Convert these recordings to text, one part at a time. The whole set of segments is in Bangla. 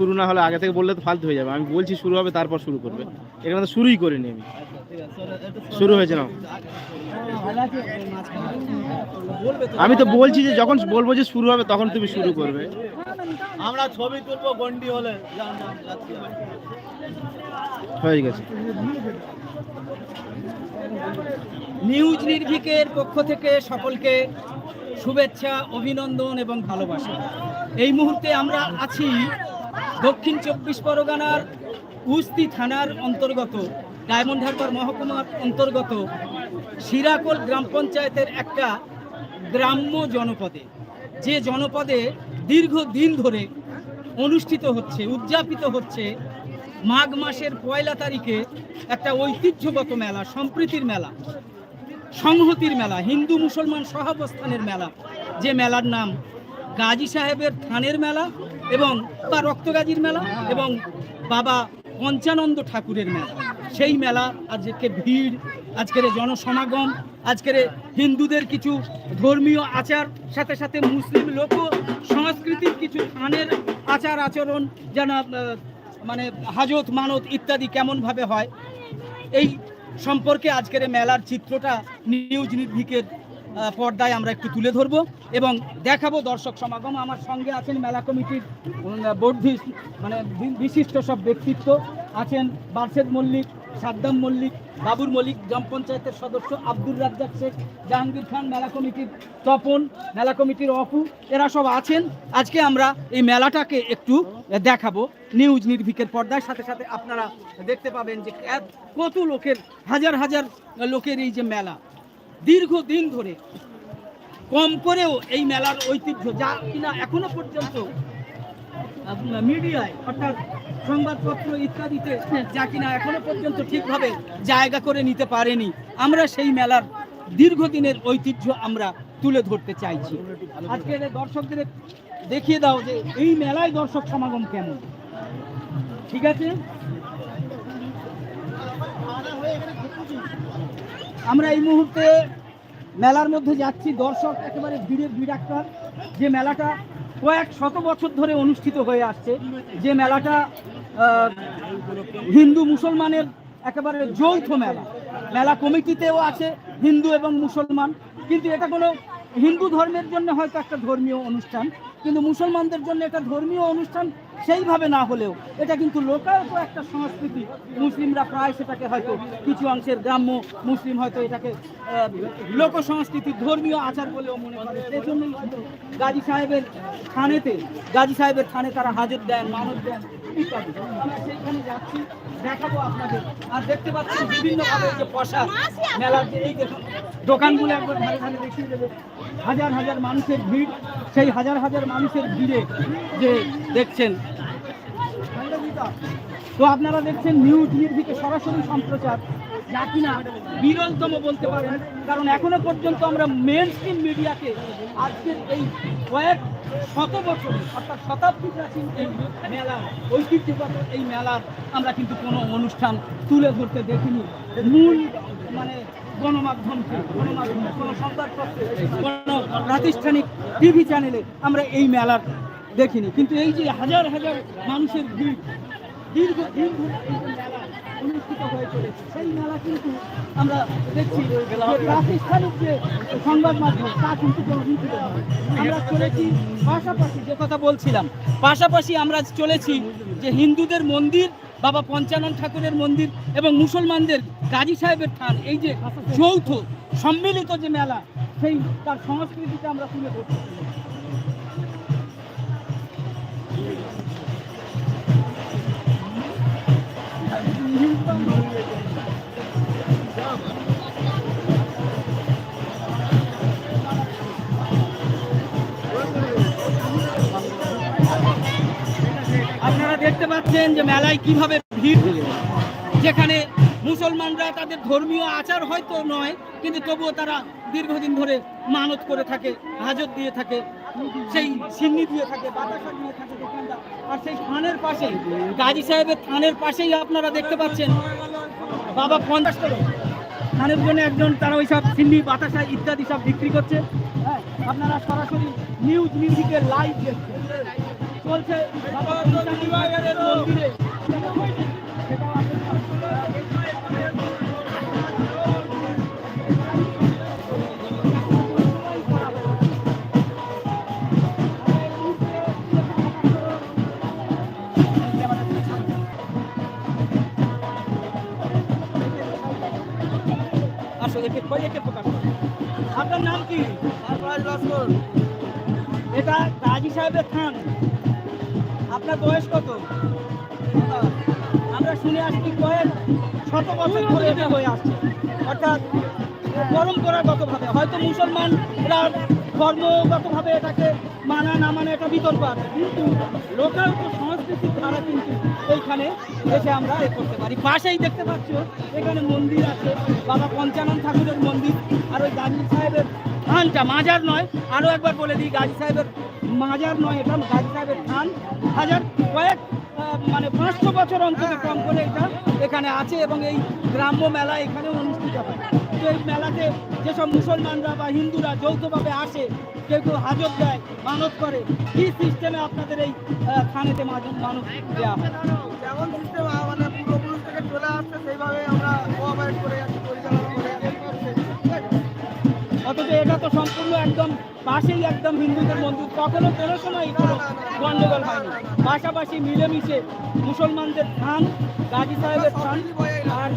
শুরু না হলে আগে থেকে বললে তো ফালতু হয়ে যাবে। আমি বলছি শুরু হবে তারপর শুরু করবে। এখানে তো শুরুই করিনি আমি। শুরু হয়েছে না আমি তো বলছি যে যখন বলব যে শুরু হবে তখন তুমি শুরু করবে। আমরা ছবি তুলবো গন্ডি হলে। হয়ে গেছে। নিউজ নির্ভিকের পক্ষ থেকে সকলকে শুভেচ্ছা অভিনন্দন এবং ভালোবাসা। এই মুহূর্তে আমরা আছি দক্ষিণ চব্বিশ পরগনার উস্তি থানার অন্তর্গত, ডায়মন্ড হারবার মহকুমার অন্তর্গত শিরাকোল গ্রাম পঞ্চায়েতের একটা গ্রাম্য জনপদে। যে জনপদে দীর্ঘদিন ধরে অনুষ্ঠিত হচ্ছে, উদযাপিত হচ্ছে মাঘ মাসের পয়লা তারিখে একটা ঐতিহ্যগত মেলা, সম্প্রীতির মেলা, সংহতির মেলা, হিন্দু মুসলমান সহাবস্থানের মেলা, যে মেলার নাম গাজী সাহেবের থানের মেলা এবং বা রক্তগাজীর মেলা এবং বাবা পঞ্চানন্দ ঠাকুরের মেলা। সেই মেলা আজকে ভিড়, আজকের জনসমাগম, আজকের হিন্দুদের কিছু ধর্মীয় আচার, সাথে সাথে মুসলিম লোক সংস্কৃতির কিছু স্থানের আচার আচরণ, যেন মানে হাজত, মানত ইত্যাদি কেমনভাবে হয়, এই সম্পর্কে আজকের মেলার চিত্রটা নিউজ নির্ভিকের পর্দায় আমরা একটু তুলে ধরবো এবং দেখাবো দর্শক সমাগম। আমার সঙ্গে আছেন মেলা কমিটির বর্ধি মানে বিশিষ্ট সব ব্যক্তিত্ব আছেন বারশেদ মল্লিক, সাদ্দাম মল্লিক, বাবুর মল্লিক, গ্রাম পঞ্চায়েতের সদস্য আব্দুর রাজ্জাক শেখ, জাহাঙ্গীর খান, মেলা কমিটির তপন, মেলা কমিটির অপু, এরা সব আছেন। আজকে আমরা এই মেলাটাকে একটু দেখাবো নিউজ নির্ভিকের পর্দার সাথে সাথে আপনারা দেখতে পাবেন যে কত লোকের, হাজার হাজার লোকের এই যে মেলা। দীর্ঘদিন ধরে কম করেও এই মেলার ঐতিহ্য যা কিনা এখনও পর্যন্ত মিডিয়ায় অর্থাৎ সংবাদপত্র ইত্যাদিতে যা কিনা এখনও পর্যন্ত ঠিকভাবে জায়গা করে নিতে পারেনি, আমরা সেই মেলার দীর্ঘদিনের ঐতিহ্য আমরা তুলে ধরতে চাইছি। আজকে দর্শকদের দেখিয়ে দাও যে এই মেলায় দর্শক সমাগম কেমন। ঠিক আছে? আমরা এই মুহূর্তে মেলার মধ্যে যাচ্ছি। দর্শক একেবারে ভিড়ের ভিড় একটা। যে মেলাটা কয়েক শত বছর ধরে অনুষ্ঠিত হয়ে আসছে। যে মেলাটা হিন্দু মুসলমানের একেবারে যৌথ মেলা। মেলা কমিটিতেও আছে হিন্দু এবং মুসলমান। কিন্তু এটা কোনো হিন্দু ধর্মের জন্য হয়তো একটা ধর্মীয় অনুষ্ঠান। কিন্তু মুসলমানদের জন্য এটা ধর্মীয় অনুষ্ঠান সেইভাবে না হলেও এটা কিন্তু লোকায়ত একটা সংস্কৃতি। মুসলিমরা প্রায় সেটাকে হয়তো কিছু অংশের গ্রাম্য মুসলিম হয়তো এটাকে লোক সংস্কৃতি, ধর্মীয় আচার বলেও মনে করে। সেই জন্যই গাজী সাহেবের থানেতে, গাজী সাহেবের থানে তারা হাজত দেন, মানত দেন যাচ্ছি, দেখাবো আপনাদের। আর দেখতে পাচ্ছেন বিভিন্ন মেলার দোকানগুলো একবার ধারে ধারে দেখিয়ে দেবে। হাজার হাজার মানুষের ভিড়, সেই হাজার হাজার মানুষের ভিড়ে যে দেখছেন। তো আপনারা দেখছেন নিউজ নির্ভিকে সরাসরি সম্প্রচার, যা কিনা বিরলতম বলতে পারেন। কারণ এখনও পর্যন্ত আমরা মেন স্ট্রিম মিডিয়াকে আজকের এই কয়েক শত বছর, অর্থাৎ শতাব্দী প্রাচীন এই মেলা ঐতিহ্যগত এই মেলার আমরা কিন্তু কোনো অনুষ্ঠান তুলে ধরতে দেখিনি। মূল মানে গণমাধ্যমকে প্রাতিষ্ঠানিক টিভি চ্যানেলে আমরা এই মেলার দেখিনি। কিন্তু এই যে হাজার হাজার মানুষের ভিড়, দীর্ঘ দিন মেলা অনুষ্ঠিত হয়ে চলেছে, সেই মেলা কিন্তু আমরা দেখছি প্রাতিষ্ঠানিক যে সংবাদ মাধ্যম, তা কিন্তু আমরা চলেছি পাশাপাশি, যে কথা বলছিলাম, পাশাপাশি আমরা চলেছি যে হিন্দুদের মন্দির বাবা পঞ্চানন ঠাকুরের মন্দির এবং মুসলমানদের গাজী সাহেবের থান, এই যে যৌথ সম্মিলিত যে মেলা, সেই তার সংস্কৃতিটা আমরা তুলে ধরতে Thank আপনারা পাচ্ছেন যে মেলায় কীভাবে ভিড় যেখানে মুসলমানরা তাদের ধর্মীয় আচার হয়তো নয়, কিন্তু তবুও তারা দীর্ঘদিন ধরে মানত করে থাকে, হাজত দিয়ে থাকে, সেই সিন্নি দিয়ে থাকে, বাতাসা দিয়ে থাকে আর সেই থানের পাশে, গাজী সাহেবের থানের পাশেই আপনারা দেখতে পাচ্ছেন, বাবা পঞ্চাশ থানের জন্য একজন তারা ওই সব সিন্নি, বাতাসা ইত্যাদি সব বিক্রি করছে। হ্যাঁ আপনারা সরাসরি নিউজ মিউজিকের লাইভ দেখছেন। চলছে মন্দিরে। আপনার নাম কি? এটা গাজী সাহেবের থান। আপনার বয়স কত? আমরা শুনে আসছি কয়েক শত বছর ধরে এটা হয়ে আসছে। অর্থাৎ পরম্পরাগতভাবে, হয়তো মুসলমানরা ধর্মগতভাবে এটাকে মানা না মানে এটা বিতর্ক আছে। কিন্তু লোকাল তো সংস্কৃতির ধারা কিন্তু এইখানে এসে আমরা এ করতে পারি। পাশেই দেখতে পাচ্ছ, এখানে মন্দির আছে। বাবা পঞ্চানন ঠাকুরের মন্দির আর ওই গাজী সাহেবের থানটা মাজার নয়। আরও একবার বলে দিই, গাজী সাহেবের মাজার নয়, এটা গাজী সাহেবের থান হাজার কয়েক মানে পাঁচশো বছর অন্তত কম করে এটা এখানে আছে এবং এই গ্রাম্য মেলা এখানে অনুষ্ঠিত হয়। তো এই মেলাতে যেসব মুসলমানরা বা হিন্দুরা যৌথভাবে আসে, কেউ কেউ হাজত দেয়, মানত করে কি সিস্টেমে আপনাদের এই থানেতে মানত দেওয়া হয়। যেমন সিস্টেম মানে পূর্বপুরুষ থেকে চলে আসছে, সেইভাবে আমরা কোঅপারেট করে যাচ্ছি অথচ এটা তো সম্পূর্ণ একদম পাশেই একদম হিন্দুদের মন্দির কখনো কোনো সময় কোনো গন্ডগোল হয়নি পাশাপাশি মিলেমিশে মুসলমানদের স্থান গাজী সাহেবের স্থান আর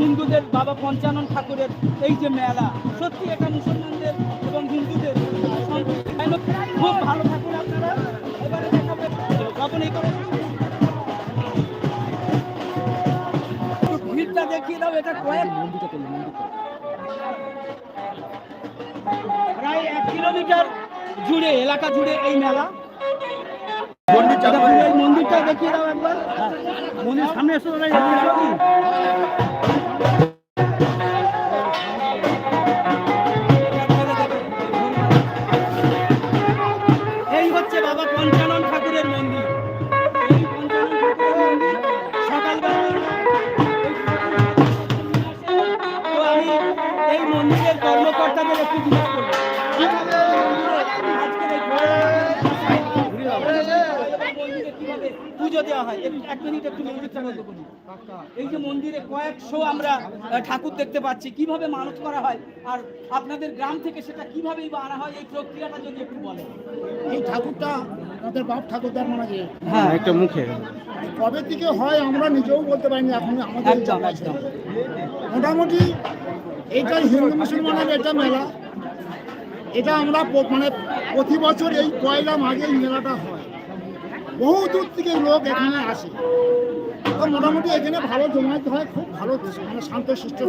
হিন্দুদের বাবা পঞ্চানন ঠাকুরের এই যে মেলা, সত্যি এটা মুসলমানদের এবং হিন্দুদের? খুব ভালো ঠাকুর আপনারা এবারে দেখাবে এই করে ভিড়টা দেখিয়ে দাও, এটা কয়েক প্রায় এক কিলোমিটার জুড়ে এলাকা জুড়ে এই মেলা। মন্দিরটা দেখিয়ে দাও একবার। মন্দির সামনে এসে। এই যে মন্দিরে কয়েকশো আমরা ঠাকুর দেখতে পাচ্ছি কীভাবে মানত করা হয় আর আপনাদের গ্রাম থেকে সেটা কিভাবেই বা আনা হয় এই প্রক্রিয়াটা যদি একটু বলেন। এই ঠাকুরটা আমাদের বাপ ঠাকুরদার মানে যে হ্যাঁ। একটা মুখে। কবে থেকে হয় আমরা নিজেও বলতে পারিনি এখন আমাদের মোটামুটি এইটা হিন্দু মুসলমানের এটা মেলা। এটা আমরা মানে প্রতি বছর এই পয়লা মাঘে মেলাটা হয়। বহু দূর থেকে লোক এখানে আসে। মোটামুটি এখানে ভালো জমায়েত হয়, খুব ভালো মানে শান্ত সৃষ্টি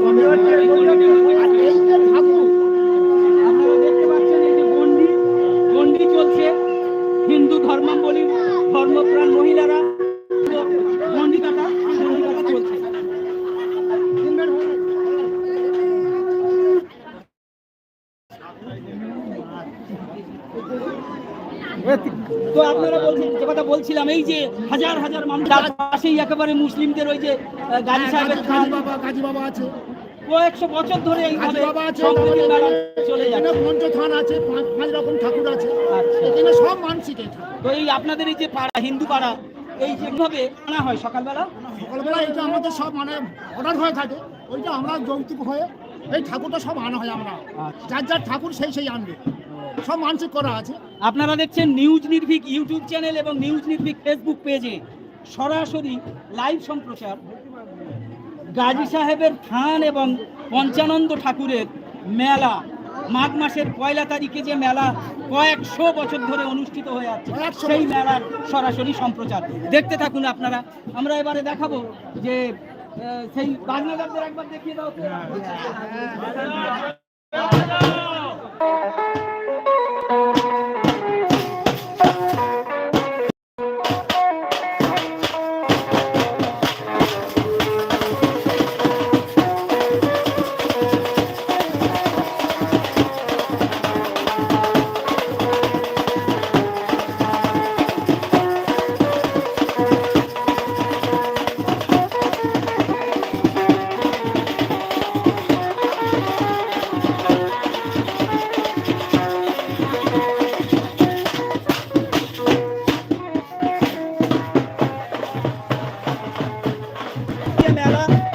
আর দেখতে হিন্দু ধর্মাবলী ধর্মপ্রাণ মহিলারা গন্ডি কাটা গন্ডি কাটা চলছে তো আপনারা বলছেন যে কথা বলছিলাম এই যে হাজার হাজার মানুষ পাশেই একেবারে মুসলিমদের ওই যে গাজী সাহেবের খান। বাবা কাজী বাবা আছে। কয়েকশো বছর ধরে এইভাবে কাজী বাবা আছে। সম্প্রীতির মেলা চলে এখানে যাচ্ছে পঞ্চথান আছে পাঁচ রকম ঠাকুর আছে। আচ্ছা। এখানে সব মানসিক তো এই আপনাদের এই যে পাড়া হিন্দু পাড়া এই যেভাবে আনা হয় সকালবেলা? সকালবেলা এটা আমাদের সব মানে অর্ডার হয়ে থাকে। ওইটা আমরা যৌতুক হয়ে এই ঠাকুরটা সব আনা হয় আমরা। আচ্ছা। যার যার ঠাকুর সেই সেই আনবে। সব মানসিক করা আছে। আপনারা দেখছেন নিউজ নির্ভীক ইউটিউব চ্যানেল এবং নিউজ নির্ভীক ফেসবুক পেজে সরাসরি লাইভ সম্প্রচার। গাজী সাহেবের থান এবং পঞ্চানন্দ ঠাকুরের মেলা। মাঘ মাসের পয়লা তারিখে যে মেলা কয়েকশো বছর ধরে অনুষ্ঠিত হয়ে আছে সেই মেলার সরাসরি সম্প্রচার। দেখতে থাকুন আপনারা। আমরা এবারে দেখাবো যে সেই বাজনাদারদের একবার দেখিয়ে দাও তো।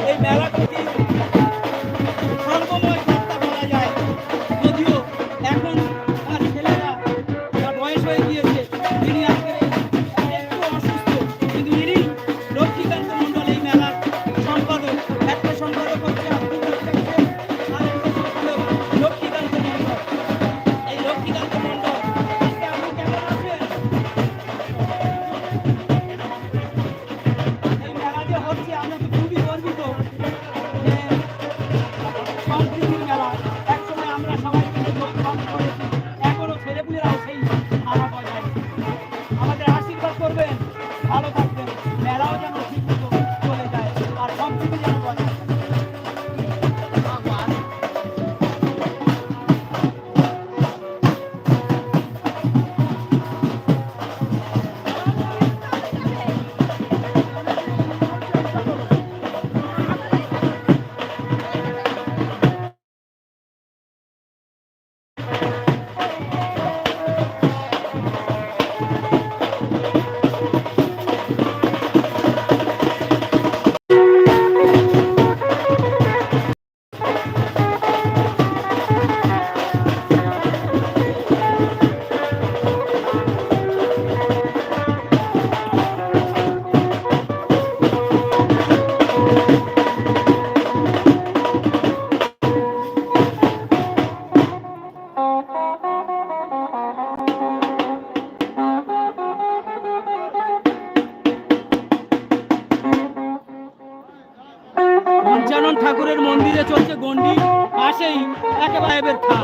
পঞ্চানন ঠাকুরের মন্দিরে